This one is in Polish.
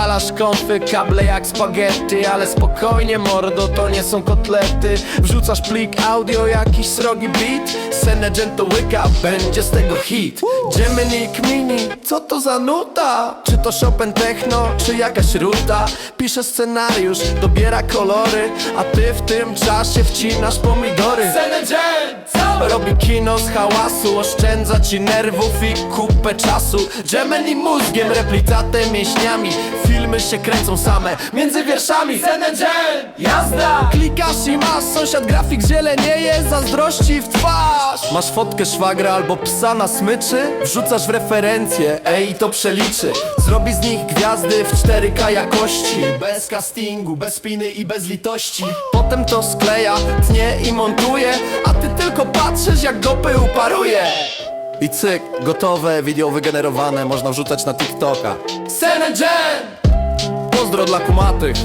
Odpalasz konfy, kable jak spaghetti Ale spokojnie mordo, to nie są kotlety Wrzucasz plik audio, jakiś srogi beat Senegent to łyka, będzie z tego hit Gemini Mini, co to za nuta? Czy to Chopin Techno, czy jakaś ruta? Pisze scenariusz, dobiera kolory A ty w tym czasie wcinasz pomidory Senegent, Robi kino z hałasu, oszczędza ci nerwów i kupę czasu. Gemini mózgiem, replicatem mięśniami. Filmy się kręcą same, między wierszami. Senegent, jazda! Klikasz i masz, sąsiad grafik zielenieje Zazdrości w twarz. Masz fotkę szwagra albo psa na smyczy? Wrzucasz w referencje, ej to przeliczy. Zrobi z nich gwiazdy w 4K jakości. Bez castingu, bez spiny i bez litości. Potem to skleja, tnie i montuje tylko patrzysz jak go pył paruje i cyk, gotowe, wideo wygenerowane Można wrzucać na TikToka. Senegen! Pozdro dla kumatych